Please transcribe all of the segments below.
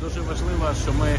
Дуже важливо, що ми е,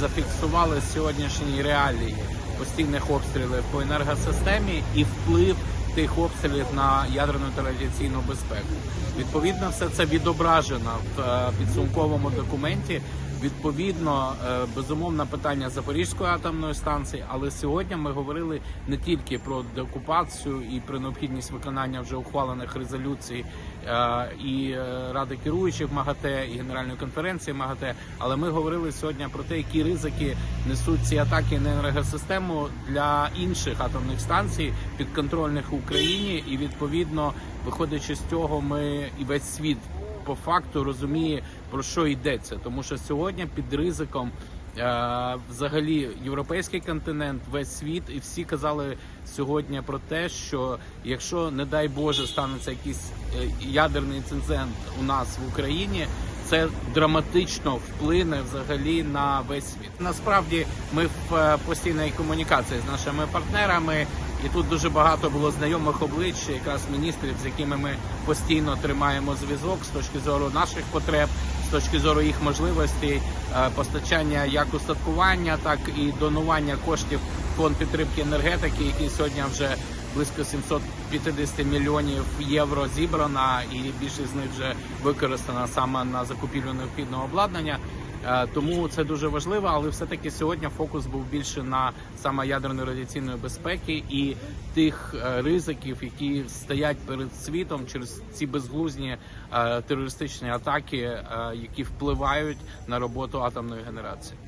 зафіксували сьогоднішні реалії постійних обстрілів по енергосистемі і вплив тих обстрілів на ядерну та радіаційну безпеку. Відповідно, все це відображено в е, підсумковому документі. Відповідно, е, безумовно, питання Запорізької атомної станції, але сьогодні ми говорили не тільки про деокупацію і про необхідність виконання вже ухвалених резолюцій е, і е, ради керуючих МАГАТЕ, і Генеральної конференції МАГАТЕ, але ми говорили сьогодні про те, які ризики несуть ці атаки на енергосистему для інших атомних станцій підконтрольних Україні, і відповідно, виходячи з цього, ми і весь світ по факту розуміє про що йдеться, тому що сьогодні під ризиком. е, Взагалі, європейський континент, весь світ, і всі казали сьогодні про те, що якщо, не дай Боже, станеться якийсь е, ядерний інцидент у нас в Україні, це драматично вплине взагалі на весь світ. Насправді, ми в е, постійній комунікації з нашими партнерами, і тут дуже багато було знайомих облич, якраз міністрів, з якими ми постійно тримаємо зв'язок з точки зору наших потреб, з точки зору їх можливостей, е, постачання як устаткування, так і донування коштів фонд підтримки енергетики, який сьогодні вже близько 750 мільйонів євро зібрано, і більшість з них вже використана саме на закупівлю необхідного обладнання. Е, Тому це дуже важливо, але все-таки сьогодні фокус був більше на саме ядерної радіаційної безпеки і тих е, ризиків, які стоять перед світом через ці безглузні е, терористичні атаки, які впливають на роботу атомної генерації.